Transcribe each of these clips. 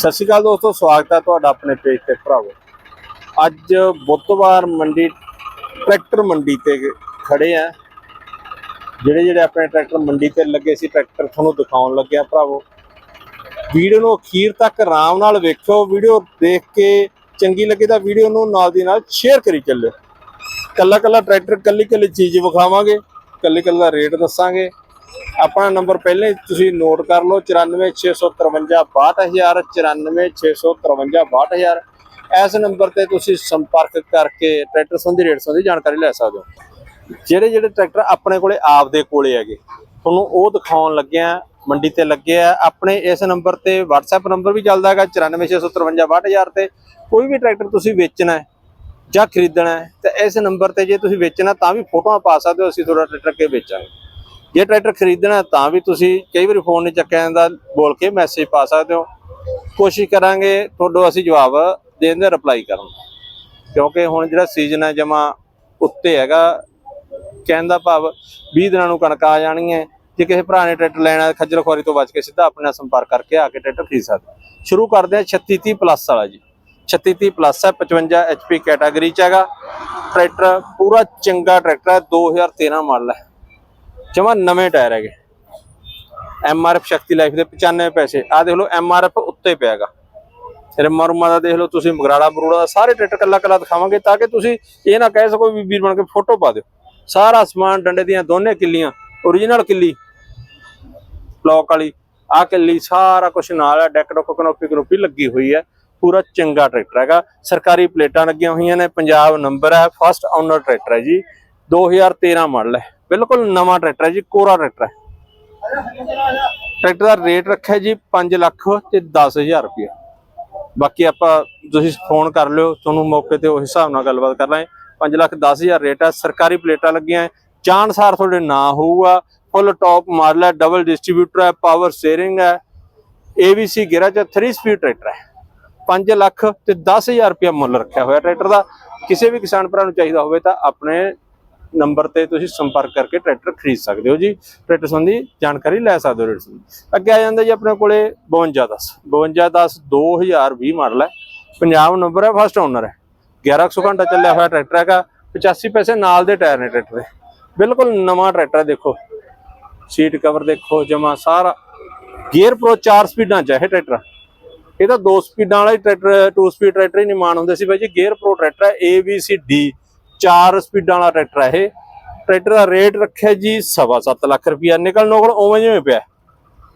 ਸਤਿ ਸ਼੍ਰੀ ਅਕਾਲ ਦੋਸਤੋ, ਸਵਾਗਤ ਹੈ ਤੁਹਾਡਾ ਆਪਣੇ ਪੇਜ ਤੇ ਭਰਾਵੋ। ਅੱਜ ਬੁੱਧਵਾਰ ਮੰਡੀ, ਟਰੈਕਟਰ ਮੰਡੀ ਤੇ ਖੜੇ ਆ ਜਿਹੜੇ ਜਿਹੜੇ ਆਪਣੇ ਟਰੈਕਟਰ ਮੰਡੀ ਤੇ ਲੱਗੇ ਸੀ, ਟਰੈਕਟਰ ਤੁਹਾਨੂੰ ਦਿਖਾਉਣ ਲੱਗਿਆ ਭਰਾਵੋ। ਵੀਡੀਓ ਨੂੰ ਅਖੀਰ ਤੱਕ ਆਰਾਮ ਨਾਲ ਵੇਖਿਓ। ਵੀਡੀਓ ਦੇਖ ਕੇ ਚੰਗੀ ਲੱਗੇ ਤਾਂ ਵੀਡੀਓ ਨੂੰ ਨਾਲ ਦੀ ਨਾਲ ਸ਼ੇਅਰ ਕਰੀ ਚੱਲਿਓ। ਕੱਲਾ ਕੱਲਾ ਟਰੈਕਟਰ ਕੱਲੀ ਕੱਲੀ ਚੀਜ਼ ਵਿਖਾਵਾਂਗੇ। ਕੱਲੇ ਕੱਲਾ ਰੇਟ ਦੱਸਾਂਗੇ। ਆਪਣਾ ਨੰਬਰ ਪਹਿਲੇ ਹੀ ਤੁਸੀਂ ਨੋਟ ਕਰ ਲਓ 9465562000 9465562000 ਇਸ ਨੰਬਰ ਤੇ ਤੁਸੀਂ ਸੰਪਰਕ ਕਰਕੇ ਟਰੈਕਟਰ ਸੰਬੰਧੀ ਰੇਟ ਸੰਬੰਧੀ ਜਾਣਕਾਰੀ ਲੈ ਸਕਦੇ ਹੋ। ਜਿਹੜੇ ਜਿਹੜੇ ਟਰੈਕਟਰ ਆਪਣੇ ਕੋਲੇ ਆਪਦੇ ਕੋਲੇ ਹੈਗੇ, ਤੁਹਾਨੂੰ ਉਹ ਦਿਖਾਉਣ ਲੱਗਿਆ ਮੰਡੀ ਤੇ ਲੱਗੇ ਆ ਆਪਣੇ ਇਸ ਨੰਬਰ ਤੇ WhatsApp ਨੰਬਰ ਵੀ ਚੱਲਦਾ ਹੈਗਾ 9465562000 ਤੇ। ਕੋਈ ਵੀ ਟਰੈਕਟਰ ਤੁਸੀਂ ਵੇਚਣਾ ਹੈ ਜਾਂ ਖਰੀਦਣਾ ਹੈ, ਤੇ ਇਸ ਨੰਬਰ ਤੇ ਜੇ ਤੁਸੀਂ ਵੇਚਣਾ, ਤਾਂ ਵੀ ਫੋਟੋਆਂ ਪਾ ਸਕਦੇ ਹੋ, ਅਸੀਂ ਤੁਹਾਡਾ ਟਰੈਕਟਰ ਕੇ ਵੇਚਾਂਗੇ। ਜੇ ਟਰੈਕਟਰ ਖਰੀਦਣਾ ਤਾਂ ਵੀ ਤੁਸੀਂ ਕਈ ਵਾਰੀ ਫੋਨ ਨਹੀਂ ਚੱਕਿਆ ਜਾਂਦਾ, ਬੋਲ ਕੇ ਮੈਸੇਜ ਪਾ ਸਕਦੇ ਹੋ। ਕੋਸ਼ਿਸ਼ ਕਰਾਂਗੇ ਤੁਹਾਡਾ ਅਸੀਂ ਜਵਾਬ ਦੇਣ ਦਾ ਰਿਪਲਾਈ ਕਰਨ। ਕਿਉਂਕਿ ਹੁਣ ਜਿਹੜਾ ਸੀਜ਼ਨ ਹੈ ਜਮਾ ਉੱਤੇ ਹੈਗਾ, ਕਹਿਣ ਦਾ ਭਾਵ 20 ਦਿਨਾਂ ਨੂੰ ਕਣਕ ਆ ਜਾਣੀ ਹੈ। ਜੇ ਕਿਸੇ ਭਰਾ ਨੇ ਟਰੈਕਟਰ ਲੈਣਾ ਖੱਜਲ ਖੁਆਰੀ ਤੋਂ ਬਚ ਕੇ ਸਿੱਧਾ ਆਪਣੇ ਨਾਲ ਸੰਪਰਕ ਕਰਕੇ ਆ ਕੇ ਟਰੈਕਟਰ ਖਰੀਦ ਸਕਦਾ ਸ਼ੁਰੂ ਕਰਦੇ ਹਾਂ 3630 ਪਲੱਸ ਵਾਲਾ ਜੀ। 3630 ਪਲੱਸ ਹੈ 55 HP ਕੈਟਾਗਰੀ ਚ ਹੈਗਾ। ਟਰੈਕਟਰ ਪੂਰਾ ਚੰਗਾ ਟਰੈਕਟਰ ਹੈ 2013 ਮਾਡਲ ਹੈ। ਜਮਾ ਨਵੇਂ ਟਾਇਰ ਹੈਗੇ। M R MRF Shakti life ਦੇ 95 ਪੈਸੇ। ਆ ਦੇਖ ਲਓ ਐਮ ਆਰ ਐਮਆਰਐਫ ਉੱਤੇ ਪਿਆਗਾ। ਰਿਮਾ ਮਰਮਾ ਦਾ ਦੇਖ ਲਓ, ਤੁਸੀਂ ਮਗਰਾੜਾ ਬਰੂੜਾ ਦਾ ਸਾਰੇ ਟਰੈਕਟਰ ਕੱਲਾ ਕੱਲਾ ਦਿਖਾਵਾਂਗੇ ਤਾਂ ਕਿ ਤੁਸੀਂ ਇਹ ਨਾ ਕਹਿ ਸਕੋ ਵੀ ਵੀਰ ਬਣ ਕੇ ਫੋਟੋ ਪਾ ਦਿਓ। ਸਾਰਾ ਸਮਾਨ ਡੰਡੇ ਦੀਆਂ ਦੋਨੇ ਕਿੱਲੀਆਂ ਓਰੀਜਨਲ ਕਿੱਲੀ ਬਲੌਕ ਵਾਲੀ ਆ ਕਿੱਲੀ ਸਾਰਾ ਕੁਝ ਨਾਲ ਹੈ ਡੈਕ ਡੁੱਕ ਕਨੋਪੀ ਕਨੋਪੀ ਲੱਗੀ ਹੋਈ ਹੈ। ਪੂਰਾ ਚੰਗਾ ਟਰੈਕਟਰ ਹੈਗਾ। ਸਰਕਾਰੀ ਪਲੇਟਾਂ ਲੱਗੀਆਂ ਹੋਈਆਂ ਨੇ, ਪੰਜਾਬ ਨੰਬਰ ਹੈ ਫਸਟ ਓਨਰ ਟਰੈਕਟਰ ਹੈ ਜੀ। 2013 ਮਾਡਲ ਹੈ। ਬਿਲਕੁਲ ਨਵਾਂ ਟਰੈਕਟਰ ਹੈ ਜੀ, ਕੋਰਾ ਟਰੈਕਟਰ ਹੈ। ਟਰੈਕਟਰ ਦਾ ਰੇਟ ਰੱਖਿਆ ਜੀ 5 ਲੱਖ ਤੇ 10000 ਰੁਪਏ ਬਾਕੀ ਆਪਾਂ ਤੁਸੀਂ ਫੋਨ ਕਰ ਲਿਓ, ਤੁਹਾਨੂੰ ਮੌਕੇ ਤੇ ਉਸ ਹਿਸਾਬ ਨਾਲ ਗੱਲਬਾਤ ਕਰ ਲਾਂਗੇ। 5 ਲੱਖ 10000 ਰੇਟ ਹੈ, ਸਰਕਾਰੀ ਪਲੇਟਾਂ ਲੱਗੀਆਂ ਹੈ। ਤੁਹਾਡੇ ਨਾਂ ਹੋਊਗਾ, ਫੁੱਲ ਟੌਪ ਮਾਡਲ ਹੈ, ਡਬਲ ਡਿਸਟ੍ਰੀਬਿਊਟਰ ਹੈ, ਪਾਵਰ ਸਟੀਅਰਿੰਗ ਹੈ। ABC ਗੇਰਾ ਚ 3 ਸਪੀਡ ਟਰੈਕਟਰ ਹੈ। 5 ਲੱਖ ਤੇ 10000 ਰੁਪਏ ਮੁੱਲ ਰੱਖਿਆ ਹੋਇਆ ਟਰੈਕਟਰ ਦਾ। ਕਿਸੇ ਵੀ ਕਿਸਾਨ ਭਰਾ ਨੂੰ ਚਾਹੀਦਾ ਹੋਵੇ ਤਾਂ ਆਪਣੇ ਨੰਬਰ ਤੇ ਤੁਸੀਂ ਸੰਪਰਕ ਕਰਕੇ ਟਰੈਕਟਰ ਖਰੀਦ ਸਕਦੇ ਹੋ ਜੀ। ਟਰੈਕਟਰ ਸੰਬੰਧੀ ਜਾਣਕਾਰੀ ਲੈ ਸਕਦੇ ਹੋ ਰੇਟ ਸੰਬੰਧੀ। ਅੱਗੇ ਆ ਜਾਂਦਾ ਜੀ ਆਪਣੇ ਕੋਲੇ 5210 5210 2020 ਮਾਡਲ ਹੈ। ਪੰਜਾਬ ਨੰਬਰ ਹੈ ਫਸਟ ਓਨਰ ਹੈ। 1100 ਘੰਟਾ ਚੱਲਿਆ ਹੋਇਆ ਟਰੈਕਟਰ ਹੈਗਾ। 85 ਪੈਸੇ ਨਾਲ ਦੇ ਟਾਇਰ ਨੇ ਟਰੈਕਟਰ ਦੇ। ਬਿਲਕੁਲ ਨਵਾਂ ਟਰੈਕਟਰ ਦੇਖੋ। ਸੀਟ ਕਵਰ ਦੇਖੋ, ਜਮਾ ਸਾਰਾ। ਗੇਅਰ ਪ੍ਰੋ 4 ਸਪੀਡਾਂ ਚ ਹੈ ਇਹ ਟਰੈਕਟਰ। ਇਹ ਤਾਂ 2 ਸਪੀਡਾਂ ਵਾਲਾ ਹੀ ਟਰੈਕਟਰ 2 ਸਪੀਡ ਟਰੈਕਟਰ ਹੀ ਨਹੀਂ ਮਾਨ ਹੁੰਦੇ ਸੀ ਬਾਈ ਜੀ। ਗੇਅਰ ਪ੍ਰੋ ਟਰੈਕਟਰ ਹੈ, A, B, C, D 4 ਸਪੀਡਾਂ ਵਾਲਾ ਟਰੈਕਟਰ ਹੈ ਇਹ। ਟਰੈਕਟਰ ਦਾ ਰੇਟ ਰੱਖਿਆ ਜੀ ਸਵਾ ਸੱਤ ਲੱਖ ਰੁਪਇਆ। ਨਿਕਲ ਨੋਕਲ ਉਵੇਂ ਜਿਵੇਂ ਪਿਆ।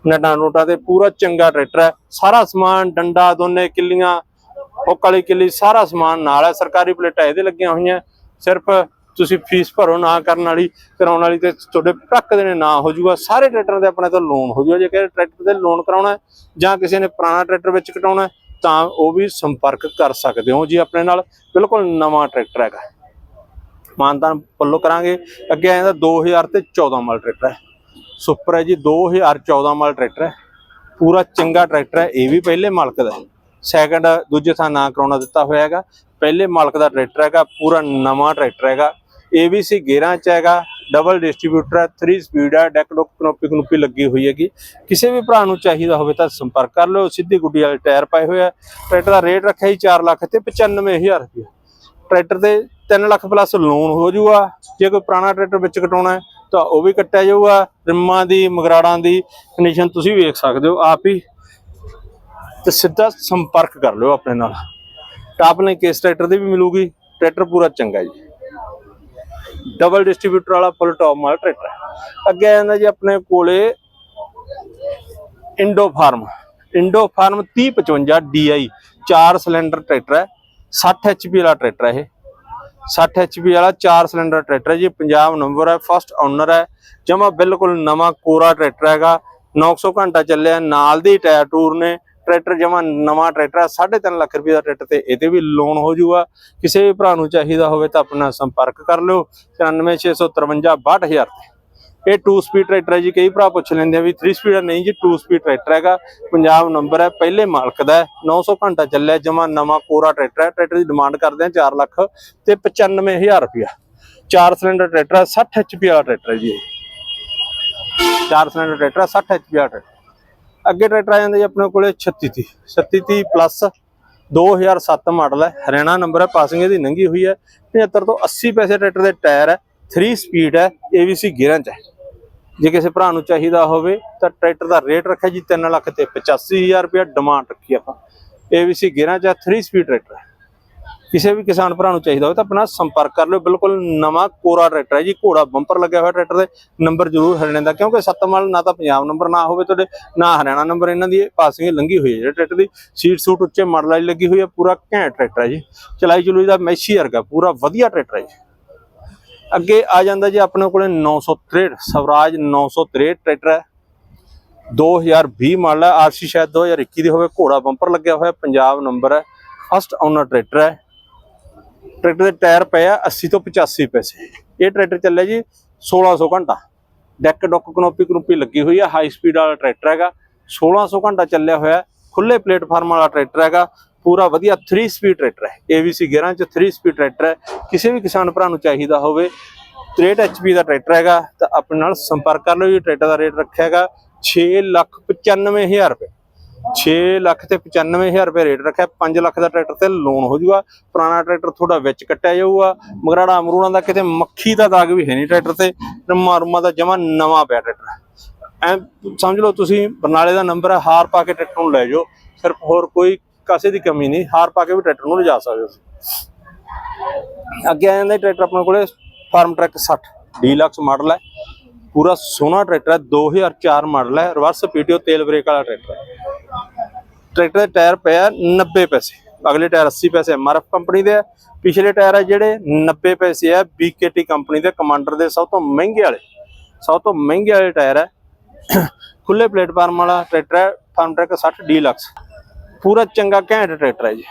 ਨਟਾਂ ਨੋਟਾਂ ਤੇ ਪੂਰਾ ਚੰਗਾ ਟਰੈਕਟਰ ਹੈ ਸਾਰਾ ਸਮਾਨ, ਡੰਡਾ, ਦੋਨੇ ਕਿੱਲੀਆਂ ਉਹ ਕਾਲੀ ਕਿੱਲੀ, ਸਾਰਾ ਸਮਾਨ ਨਾਲ ਹੈ ਸਰਕਾਰੀ ਪਲੇਟਾਂ ਇਹਦੇ ਲੱਗੀਆਂ ਹੋਈਆਂ। ਸਿਰਫ ਤੁਸੀਂ ਫੀਸ ਭਰੋ ਨਾ ਕਰਨ ਵਾਲੀ, ਕਰਾਉਣ ਵਾਲੀ ਤੇ ਤੁਹਾਡੇ ਟੱਕ ਦੇ ਨੇ ਨਾ ਹੋ ਜਾਊਗਾ। ਸਾਰੇ ਟਰੈਕਟਰਾਂ ਦੇ ਆਪਣੇ ਤੋਂ ਲੋਨ ਹੋ ਜਾਊਗਾ। ਜੇ ਕਿਸੇ ਟਰੈਕਟਰ ਤੇ ਲੋਨ ਕਰਾਉਣਾ ਜਾਂ ਕਿਸੇ ਨੇ ਪੁਰਾਣਾ ਟਰੈਕਟਰ ਵਿੱਚ ਕਟਾਉਣਾ ਤਾਂ ਉਹ ਵੀ ਸੰਪਰਕ ਕਰ ਸਕਦੇ ਹੋ ਜੀ ਆਪਣੇ ਨਾਲ। ਬਿਲਕੁਲ ਨਵਾਂ ਟਰੈਕਟਰ ਹੈਗਾ। ਮਾਨਦਾਨ ਪੱਲੋ ਕਰਾਂਗੇ। ਅੱਗੇ ਆ ਜਾਂਦਾ 2000 ਤੇ 14 ਮਾਲ ਟਰੈਕਟਰ ਹੈ। ਸੁਪਰ ਹੈ ਜੀ 2014 ਮਾਲ ਟਰੈਕਟਰ ਹੈ। ਪੂਰਾ ਚੰਗਾ ਟਰੈਕਟਰ ਹੈ, ਇਹ ਵੀ ਪਹਿਲੇ ਮਾਲਕ ਦਾ ਸੈਕੰਡ ਦੂਜੇ ਥਾਂ ਨਾਂ ਕਰਾਉਣਾ ਦਿੱਤਾ ਹੋਇਆ ਹੈਗਾ। ਪਹਿਲੇ ਮਾਲਕ ਦਾ ਟਰੈਕਟਰ ਹੈਗਾ, ਪੂਰਾ ਨਵਾਂ ਟਰੈਕਟਰ ਹੈਗਾ। ABC ਗੇਅਰਾਂ ਚ ਹੈਗਾ ਡਬਲ ਡਿਸਟ੍ਰੀਬਿਊਟਰ ਹੈ 3 ਸਪੀਡ ਹੈ ਡੈਕ ਡੁੱਕ ਕਨੋਪੀ ਕਨੋਪੀ ਲੱਗੀ ਹੋਈ ਹੈਗੀ। ਕਿਸੇ ਵੀ ਭਰਾ ਨੂੰ ਚਾਹੀਦਾ ਹੋਵੇ ਤਾਂ ਸੰਪਰਕ ਕਰ ਲਿਓ। ਸਿੱਧੀ ਗੁੱਡੀ ਵਾਲੇ ਟਾਇਰ ਪਾਏ ਹੋਏ ਆ। ਟਰੈਕਟਰ ਦਾ ਰੇਟ ਰੱਖਿਆ ਜੀ 4 ਲੱਖ ਤੇ 95000 ਰੁਪਏ ਟਰੈਕਟਰ ਤੇ 3 ਲੱਖ ਪਲੱਸ ਲੋਨ ਹੋ ਜਾਊਗਾ। ਜੇ ਕੋਈ ਪੁਰਾਣਾ ਟਰੈਕਟਰ ਵਿੱਚ ਕਟਾਉਣਾ ਤਾਂ ਉਹ ਵੀ ਕੱਟਿਆ ਜਾਊਗਾ। ਰਿਮਾਂ ਦੀ, ਮਗਰਾੜਾਂ ਦੀ ਕੰਡੀਸ਼ਨ ਤੁਸੀਂ ਵੇਖ ਸਕਦੇ ਹੋ, ਆਪ ਹੀ। ਤੇ ਸਿੱਧਾ ਸੰਪਰਕ ਕਰ ਲਿਓ ਆਪਣੇ ਨਾਲ। ਟਾਪ ਨੇ ਕੇਸ ਟਰੈਕਟਰ ਦੀ ਵੀ ਮਿਲੂਗੀ। ਟਰੈਕਟਰ ਪੂਰਾ ਚੰਗਾ ਜੀ। ਡਬਲ ਡਿਸਟ੍ਰੀਬਿਊਟਰ ਵਾਲਾ ਫੁੱਲ ਟੌਪ ਮਾਲ ਟਰੈਕਟਰ ਅੱਗੇ ਆ ਜੀ ਆਪਣੇ ਕੋਲੇ Indo Farm Indo Farm 3055 DI 4 cylinder tractor ਹੈ। 60 HP ਵਾਲਾ ਟਰੈਕਟਰ ਹੈ ਇਹ। 60 HP ਵਾਲਾ 4 ਸਿਲੰਡਰ ਟਰੈਕਟਰ ਹੈ ਜੀ, ਪੰਜਾਬ ਨੰਬਰ ਹੈ ਫਸਟ ਓਨਰ ਹੈ ਜਮਾ ਬਿਲਕੁਲ ਨਵਾਂ ਕੋਰਾ ਟਰੈਕਟਰ ਹੈਗਾ। 900 ਘੰਟਾ ਚੱਲਿਆ, ਨਾਲ ਦੇ ਟਾਇਰ ਟੂਰ ਨੇ। ਟਰੈਕਟਰ ਜਮਾ ਨਵਾਂ ਟਰੈਕਟਰ ਹੈ 3.5 ਲੱਖ ਰੁਪਏ ਦਾ ਟਰੈਕਟਰ ਤੇ ਇਹਦੇ ਵੀ ਲੋਨ ਹੋ ਜਾਊਗਾ ਕਿਸੇ ਵੀ ਭਰਾ ਨੂੰ ਚਾਹੀਦਾ ਹੋਵੇ ਤਾਂ ਆਪਣਾ ਸੰਪਰਕ ਕਰ ਲਿਓ 94653 62000 ਤੇ। ਇਹ 2 ਸਪੀਡ ਟਰੈਕਟਰ ਹੈ ਜੀ, ਕਈ ਭਰਾ ਪੁੱਛ ਲੈਂਦੇ ਆ ਵੀ 3 ਸਪੀਡ ਨਹੀਂ ਜੀ 2 ਸਪੀਡ ਟਰੈਕਟਰ ਹੈਗਾ। ਪੰਜਾਬ ਨੰਬਰ ਹੈ, ਪਹਿਲੇ ਮਾਲਕ ਦਾ ਹੈ 900 ਘੰਟਾ ਚੱਲਿਆ, ਜਮਾ ਨਵਾਂ ਕੋਰਾ ਟਰੈਕਟਰ ਹੈ ਟਰੈਕਟਰ ਦੀ ਡਿਮਾਂਡ ਕਰਦੇ ਆ 4 ਲੱਖ ਤੇ 95000 ਰੁਪਇਆ। 4 ਸਿਲੰਡਰ ਟਰੈਕਟਰ ਹੈ 60 HP ਵਾਲਾ ਟਰੈਕਟਰ ਹੈ ਜੀ ਇਹ। 4 ਸਿਲੰਡਰ ਟਰੈਕਟਰ ਹੈ 60 HP ਵਾਲਾ ਟਰੈਕਟਰ ਅੱਗੇ ਟਰੈਕਟਰ ਆ ਜਾਂਦਾ ਜੀ ਆਪਣੇ ਕੋਲੇ 3630 3630 ਪਲੱਸ 2007 ਮਾਡਲ ਹੈ, ਹਰਿਆਣਾ ਨੰਬਰ ਹੈ ਪਾਸਿੰਗ ਇਹਦੀ ਨੰਗੀ ਹੋਈ ਹੈ। 75 ਤੋਂ 80 ਪੈਸੇ ਟਰੈਕਟਰ ਦੇ ਟਾਇਰ ਹੈ 3 ਸਪੀਡ ਹੈ ABC ਗੇਅਰਾਂ ਚ ਹੈ। ਜੇ ਕਿਸੇ ਭਰਾ ਨੂੰ ਚਾਹੀਦਾ ਹੋਵੇ ਤਾਂ ਟਰੈਕਟਰ ਦਾ ਰੇਟ ਰੱਖਿਆ ਜੀ 3 ਲੱਖ ਤੇ 85000 ਰੁਪਏ ਡਿਮਾਂਡ ਰੱਖੀ ਆਪਾਂ। ABC ਗੇਅਰਾਂ ਚ 3 ਸਪੀਡ ਟਰੈਕਟਰ ਹੈ ਕਿਸੇ ਵੀ ਕਿਸਾਨ ਭਰਾ ਨੂੰ ਚਾਹੀਦਾ ਹੋਵੇ ਤਾਂ ਆਪਣਾ ਸੰਪਰਕ ਕਰ ਲਿਓ। ਬਿਲਕੁਲ ਨਵਾਂ ਕੋਰਾ ਟਰੈਕਟਰ ਹੈ ਜੀ, ਘੋੜਾ ਬੰਪਰ ਲੱਗਿਆ ਹੋਇਆ ਟਰੈਕਟਰ ਦੇ ਨੰਬਰ ਜ਼ਰੂਰ ਹਰਿਆਣੇ ਦਾ, ਕਿਉਂਕਿ ਸੱਤਮਾਲ ਨਾ ਤਾਂ ਪੰਜਾਬ ਨੰਬਰ ਨਾ ਹੋਵੇ ਤੁਹਾਡੇ, ਨਾ ਹਰਿਆਣਾ ਨੰਬਰ ਇਹਨਾਂ ਦੀ ਪਾਸਿੰਗ ਲੰਗੀ ਹੋਈ ਹੈ ਜਿਹੜੇ ਟਰੈਕਟਰ ਦੀ। ਸੀਟ ਸੂਟ ਉੱਚੇ ਮਾਡਲ ਵਾਲੀ ਲੱਗੀ ਹੋਈ ਹੈ ਪੂਰਾ ਘੈਂਟ ਟਰੈਕਟਰ ਹੈ ਜੀ। ਚਲਾਈ ਚਲੂਈ ਦਾ ਮੈਸ਼ੀ ਵਰਗਾ, ਪੂਰਾ ਵਧੀਆ ਟਰੈਕਟਰ ਹੈ ਜੀ। ਅੱਗੇ ਆ ਜਾਂਦਾ ਜੀ ਆਪਣੇ ਕੋਲੇ 963 ਸਵਰਾਜ 963 ਟਰੈਕਟਰ ਹੈ। 2020 ਮਾਡਲ ਹੈ ਆਰਸੀ ਸ਼ਾਇਦ 2021 ਦੀ ਹੋਵੇ, ਘੋੜਾ ਬੰਪਰ ਲੱਗਿਆ ਹੋਇਆ, ਪੰਜਾਬ ਨੰਬਰ ਹੈ। ਫਸਟ ਓਨਰ ਟਰੈਕਟਰ ਹੈ। ਟਰੈਕਟਰ ਦੇ ਟਾਇਰ ਪਏ ਆ 80 ਤੋਂ 85 ਪੈਸੇ। ਇਹ ਟਰੈਕਟਰ ਚੱਲਿਆ ਜੀ 1600 ਘੰਟਾ। ਡੈਕ ਡੁੱਕ ਕਨੋਪੀ ਕਨੋਪੀ ਲੱਗੀ ਹੋਈ ਹੈ ਹਾਈ ਸਪੀਡ ਵਾਲਾ ਟਰੈਕਟਰ ਹੈਗਾ। 1600 ਘੰਟਾ ਚੱਲਿਆ ਹੋਇਆ ਹੈ। ਖੁੱਲੇ ਪਲੇਟਫਾਰਮ ਵਾਲਾ ਟਰੈਕਟਰ ਹੈਗਾ। ਪੂਰਾ ਵਧੀਆ 3 ਸਪੀਡ ਟਰੈਕਟਰ ਹੈ। ABC ਗੇਅਰਾਂ ਚ 3 ਸਪੀਡ ਟਰੈਕਟਰ ਹੈ। ਕਿਸੇ ਵੀ ਕਿਸਾਨ ਭਰਾ ਨੂੰ ਚਾਹੀਦਾ ਹੋਵੇ 63 HP ਦਾ ਟਰੈਕਟਰ ਹੈਗਾ, ਤਾਂ ਆਪਣੇ ਨਾਲ ਸੰਪਰਕ ਕਰ ਲਓ ਜੀ ਟਰੈਕਟਰ ਦਾ ਰੇਟ ਰੱਖਿਆ ਹੈਗਾ 6 ਲੱਖ 95000 ਰੁਪਏ। 6 ਲੱਖ ਤੇ 95000 ਰੁਪਏ ਰੇਟ ਰੱਖਿਆ 5 ਲੱਖ ਦਾ ਟਰੈਕਟਰ ਤੇ ਲੋਨ ਹੋ ਜਾਊਗਾ ਪੁਰਾਣਾ ਟਰੈਕਟਰ ਥੋੜਾ ਵਿੱਚ ਕੱਟਿਆ ਜਾਊਗਾ। ਮਗਰਾੜਾ ਅਮਰੂੜਾਂ ਦਾ ਕਿਤੇ ਮੱਖੀ ਦਾ ਦਾਗ ਵੀ ਹੈ ਨਹੀਂ ਟਰੈਕਟਰ ਤੇ, ਰਮਾ ਰੁਮਾ ਦਾ ਜਮਾ ਨਵਾਂ ਪਿਆ ਟਰੈਕਟਰ ਐ ਸਮਝ ਲਓ ਤੁਸੀਂ, ਬਰਨਾਲੇ ਦਾ ਨੰਬਰ ਹੈ, ਹਾਰ ਪਾ ਕੇ ਟਰੈਕਟਰ ਨੂੰ ਲੈ ਜਾਓ। ਸਿਰਫ ਹੋਰ ਕੋਈ ਕਾਸੇ ਦੀ ਕਮੀ ਨਹੀਂ, ਹਾਰ ਪਾ ਕੇ ਵੀ ਟਰੈਕਟਰ ਨੂੰ ਲਿਜਾ ਸਕਦੇ ਹੋ ਅੱਗੇ ਆ ਜਾਂਦਾ ਟਰੈਕਟਰ ਆਪਣੇ ਕੋਲੇ, ਫਾਰਮ ਟਰੈਕ 60 ਡੀਲਕਸ ਮਾਡਲ ਹੈ। ਪੂਰਾ ਸੋਹਣਾ ਟਰੈਕਟਰ ਹੈ 2004 ਮਾਡਲ ਹੈ, ਰਿਵਰਸ ਪੀਟੀਓ ਤੇਲ ਬ੍ਰੇਕ ਵਾਲਾ ਟਰੈਕਟਰ ਹੈ। ਟਰੈਕਟਰ ਦੇ ਟਾਇਰ ਪਿਆ 90 ਪੈਸੇ, ਅਗਲੇ ਟਾਇਰ 80 ਪੈਸੇ ਐਮਆਰਐਫ ਕੰਪਨੀ ਦੇ ਹੈ ਪਿਛਲੇ ਟਾਇਰ ਹੈ ਜਿਹੜੇ 90 ਪੈਸੇ ਹੈ ਬੀਕੇਟੀ ਕੰਪਨੀ ਦੇ, ਕਮਾਂਡਰ ਦੇ, ਸਭ ਤੋਂ ਮਹਿੰਗੇ ਵਾਲੇ, ਸਭ ਤੋਂ ਮਹਿੰਗੇ ਵਾਲੇ ਟਾਇਰ ਹੈ। ਖੁੱਲੇ ਪਲੇਟਫਾਰਮ ਵਾਲਾ ਟਰੈਕਟਰ ਹੈ, ਫਾਰਮ ਟਰੈਕ 60 ਡੀਲਕਸ ਪੂਰਾ ਚੰਗਾ ਘੈਂਟ ਟਰੈਕਟਰ ਹੈ ਜੀ।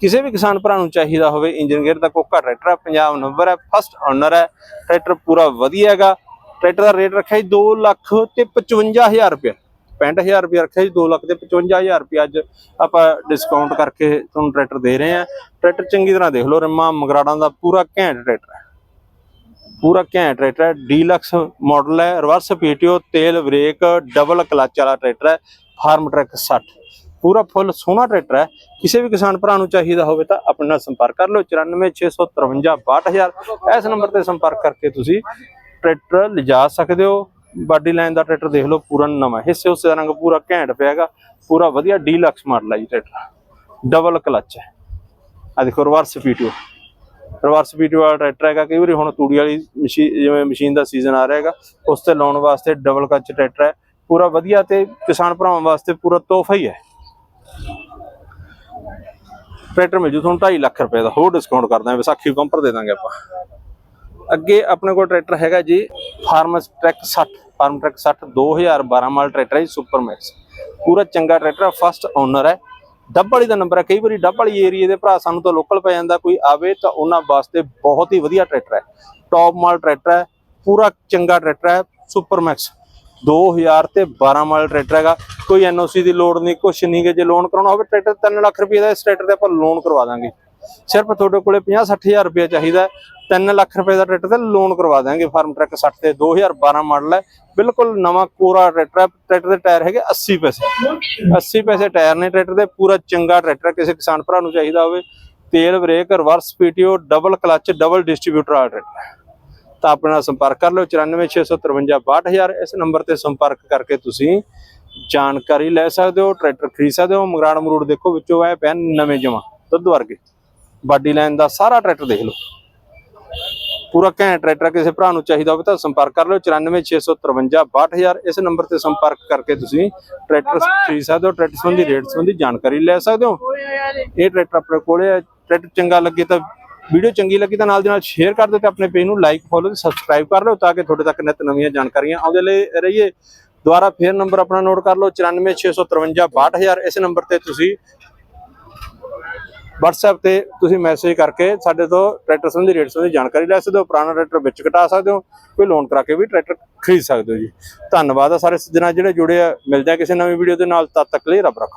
ਕਿਸੇ ਵੀ ਕਿਸਾਨ ਭਰਾ ਨੂੰ ਚਾਹੀਦਾ ਹੋਵੇ, ਇੰਜਨ ਗੇਅਰ ਦਾ ਕੋਕਾ ਟਰੈਕਟਰ ਹੈ, ਪੰਜਾਬ ਨੰਬਰ ਹੈ ਫਸਟ ਓਨਰ ਹੈ। ਟਰੈਕਟਰ ਪੂਰਾ ਵਧੀਆ ਹੈਗਾ। ਟਰੈਕਟਰ ਦਾ ਰੇਟ ਰੱਖਿਆ ਜੀ 2 ਲੱਖ ਤੇ 55000 ਰੁਪਏ 65000 ਰੁਪਏ ਰੱਖਿਆ ਜੀ 2 ਲੱਖ ਤੇ 55000 ਰੁਪਏ ਅੱਜ ਆਪਾਂ ਡਿਸਕਾਊਂਟ ਕਰਕੇ ਤੁਹਾਨੂੰ ਟਰੈਕਟਰ ਦੇ ਰਹੇ ਹਾਂ। ਟਰੈਕਟਰ ਚੰਗੀ ਤਰ੍ਹਾਂ ਦੇਖ ਲਓ, ਰਿਮਾਂ, ਮਗਰਾੜਾਂ ਦਾ ਪੂਰਾ ਘੈਂਟ ਟਰੈਕਟਰ ਹੈ। ਪੂਰਾ ਘੈਂਟ ਟਰੈਕਟਰ ਹੈ। ਡੀਲਕਸ ਮਾਡਲ ਹੈ ਰਿਵਰਸ ਪੀਟੀਓ ਤੇਲ ਬ੍ਰੇਕ ਡਬਲ ਕਲਚ ਵਾਲਾ ਟਰੈਕਟਰ ਹੈ। ਫਾਰਮ ਟਰੈਕ 60 ਪੂਰਾ ਫੁੱਲ ਸੋਹਣਾ ਟਰੈਕਟਰ ਹੈ। ਕਿਸੇ ਵੀ ਕਿਸਾਨ ਭਰਾ ਨੂੰ ਚਾਹੀਦਾ ਹੋਵੇ ਤਾਂ ਆਪਣੇ ਨਾਲ ਸੰਪਰਕ ਕਰ ਲਓ। 9465562062 ਇਸ ਨੰਬਰ ਤੇ ਸੰਪਰਕ ਕਰਕੇ ਤੁਸੀਂ ਟਰੈਕਟਰ ਲਿਜਾ ਸਕਦੇ ਹੋ। ਬਾਡੀ ਲਾਈਨ ਦਾ ਟਰੈਕਟਰ ਦੇਖ ਲਓ, ਪੂਰਾ ਨਵਾਂ ਹਿੱਸੇ, ਉਸੇ ਦਾ ਰੰਗ ਪੂਰਾ ਘੈਂਟ ਪਿਆ ਹੈਗਾ। ਪੂਰਾ ਵਧੀਆ ਡੀਲਕਸ ਮਾਡਲ ਹੈ ਜੀ ਟਰੈਕਟਰ। ਡਬਲ ਕਲਚ ਹੈ। ਆ ਦੇਖੋ ਰਿਵਰਸ ਪੀਟੀਓ ਰਿਵਰਸ ਪੀਟੀਓ ਵਾਲਾ ਟਰੈਕਟਰ ਹੈਗਾ। ਕਈ ਵਾਰੀ ਹੁਣ ਤੂੜੀ ਵਾਲੀ ਮਸ਼ੀਨ ਜਿਵੇਂ ਮਸ਼ੀਨ ਦਾ ਸੀਜ਼ਨ ਆ ਰਿਹਾ ਹੈਗਾ, ਉਸ ਤੇ ਲਾਉਣ ਵਾਸਤੇ ਡਬਲ ਕਲਚ ਟਰੈਕਟਰ ਹੈ। ਪੂਰਾ ਵਧੀਆ ਤੇ ਕਿਸਾਨ ਭਰਾਵਾਂ ਵਾਸਤੇ ਪੂਰਾ ਤੋਹਫਾ ਹੀ ਹੈ। ਟਰੈਕਟਰ ਮਿਲ ਜੂ, ਤੁਹਾਨੂੰ 2.5 ਲੱਖ ਰੁਪਏ ਦਾ, ਹੋਰ ਡਿਸਕਾਊਂਟ ਕਰ ਦਾਂਗੇ, ਵਿਸਾਖੀ ਬੰਪਰ ਦੇ ਦਾਂਗੇ ਆਪਾਂ। ਅੱਗੇ ਆਪਣੇ ਕੋਲ ਟਰੈਕਟਰ ਹੈਗਾ ਜੀ Farmtrac 60 Farmtrac 60 2012 model tractor ਹੈ ਸੁਪਰ ਮੈਕਸ ਪੂਰਾ ਚੰਗਾ ਟਰੈਕਟਰ ਫਸਟ ਓਨਰ ਹੈ। ਡੱਬ ਵਾਲੀ ਦਾ ਨੰਬਰ ਹੈ, ਕਈ ਵਾਰੀ ਡੱਬ ਵਾਲੀ ਏਰੀਏ ਦੇ ਭਰਾ ਸਾਨੂੰ ਤਾਂ ਲੋਕਲ ਪੈ ਜਾਂਦਾ, ਕੋਈ ਆਵੇ ਤਾਂ ਉਹਨਾਂ ਵਾਸਤੇ ਬਹੁਤ ਹੀ ਵਧੀਆ ਟਰੈਕਟਰ ਹੈ। ਟੌਪ ਮਾਲ ਟਰੈਕਟਰ ਹੈ, ਪੂਰਾ ਚੰਗਾ ਟਰੈਕਟਰ ਹੈ ਸੁਪਰ ਮੈਕਸ 2000 ਤੇ 12 ਮਾਡਲ ਟਰੈਕਟਰ ਹੈਗਾ। ਕੋਈ ਐਨਓਸੀ ਦੀ ਲੋੜ ਨਹੀਂ, ਕੁਛ ਨਹੀਂ ਕਿ ਜੇ ਲੋਨ ਕਰਾਉਣਾ ਹੋਵੇ ਟਰੈਕਟਰ 3 ਲੱਖ ਰੁਪਏ ਦਾ ਇਸ ਟਰੈਕਟਰ ਤੇ ਆਪਾਂ ਲੋਨ ਕਰਵਾ ਦਾਂਗੇ। ਸਿਰਫ ਤੁਹਾਡੇ ਕੋਲੇ 50 60000 ਰੁਪਏ ਚਾਹੀਦਾ 3 ਲੱਖ ਰੁਪਏ ਦਾ ਟਰੈਕਟਰ ਤੇ ਲੋਨ ਕਰਵਾ ਦਾਂਗੇ। ਫਾਰਮ ਟਰੈਕ 60 ਤੇ 2012 ਮਾਡਲ ਹੈ। ਬਿਲਕੁਲ ਨਵਾਂ ਕੋਰਾ ਟਰੈਕਟਰ ਹੈ। ਟਰੈਕਟਰ ਦੇ ਟਾਇਰ ਹੈਗੇ 80 ਪੈਸੇ। 80 ਪੈਸੇ ਟਾਇਰ ਨੇ ਟਰੈਕਟਰ ਦੇ। ਪੂਰਾ ਚੰਗਾ ਟਰੈਕਟਰ ਕਿਸੇ ਕਿਸਾਨ ਭਰਾ ਨੂੰ ਚਾਹੀਦਾ ਹੋਵੇ। ਤੇਲ brake reverse PTO double clutch, double distributor ਵਾਲਾ ਟਰੈਕਟਰ ਤਾਂ ਆਪਣੇ ਨਾਲ ਸੰਪਰਕ ਕਰ ਲਓ 9465562000 ਇਸ ਨੰਬਰ ਤੇ ਸੰਪਰਕ ਕਰਕੇ ਤੁਸੀਂ ਜਾਣਕਾਰੀ ਲੈ ਸਕਦੇ ਹੋ, ਟਰੈਕਟਰ ਖਰੀਦ ਸਕਦੇ ਹੋ, ਮਗਰਾੜ ਮਰੂੜ ਦੇਖੋ, ਵਿੱਚੋਂ ਆਏ ਪੈਨ ਨਵੇਂ ਜਮਾ, ਦੁੱਧ ਵਰਗੇ। ਬਾਡੀ ਲਾਈਨ ਦਾ ਸਾਰਾ ਟਰੈਕਟਰ ਦੇਖ ਲਓ। ਪੂਰਾ ਘੈਂਟ ਟਰੈਕਟਰ ਕਿਸੇ ਭਰਾ ਨੂੰ ਚਾਹੀਦਾ ਹੋਵੇ ਤਾਂ ਸੰਪਰਕ ਕਰ ਲਓ 9465562000 ਇਸ ਨੰਬਰ ਤੇ ਸੰਪਰਕ ਕਰਕੇ ਤੁਸੀਂ ਟਰੈਕਟਰ ਖਰੀਦ ਸਕਦੇ ਹੋ, ਟਰੈਕਟਰ ਸੰਬੰਧੀ ਰੇਟ ਸੰਬੰਧੀ ਜਾਣਕਾਰੀ ਲੈ ਸਕਦੇ ਹੋ। ਇਹ ਟਰੈਕਟਰ ਆਪਣੇ ਕੋਲੇ ਟਰੈਕਟਰ ਚੰਗਾ ਲੱਗੇ ਤਾਂ ਵੀਡੀਓ ਚੰਗੀ ਲੱਗੀ ਤਾਂ ਨਾਲ ਦੀ ਨਾਲ ਸ਼ੇਅਰ ਕਰ ਦਿਓ ਤੇ ਆਪਣੇ ਪੇਜ ਨੂੰ ਲਾਈਕ ਫੋਲੋ ਤੇ ਸਬਸਕ੍ਰਾਈਬ ਕਰ ਲਓ ਤਾਂ ਕਿ ਤੁਹਾਡੇ ਤੱਕ ਨਿਤ ਨਵੀਆਂ ਜਾਣਕਾਰੀਆਂ ਆਉਂਦੇ ਲਈ ਰਹੀਏ। ਦੁਬਾਰਾ ਫੇਰ ਨੰਬਰ ਆਪਣਾ ਨੋਟ ਕਰ ਲਓ 9465562000 ਇਸ ਨੰਬਰ ਤੇ ਤੁਸੀਂ WhatsApp ਤੇ ਤੁਸੀਂ ਮੈਸੇਜ ਕਰਕੇ ਸਾਡੇ ਤੋਂ ਟਰੈਕਟਰ ਸੰਬੰਧੀ ਰੇਟ ਸੰਬੰਧੀ ਜਾਣਕਾਰੀ ਲੈ ਸਕਦੇ ਹੋ, ਪੁਰਾਣਾ ਟਰੈਕਟਰ ਵਿੱਚ ਕਟਾ ਸਕਦੇ ਹੋ, ਕੋਈ ਲੋਨ ਕਰਾ ਕੇ ਵੀ ਟਰੈਕਟਰ ਖਰੀਦ ਸਕਦੇ ਹੋ ਜੀ। ਧੰਨਵਾਦ ਆ ਸਾਰੇ ਸੱਜਣਾ ਜਿਹੜੇ ਜੁੜੇ ਆ। ਮਿਲਦੇ ਆ ਕਿਸੇ ਨਵੀਂ ਵੀਡੀਓ ਦੇ ਨਾਲ, ਤਦ ਤੱਕ ਲਈ ਰੱਬ ਰੱਖੋ।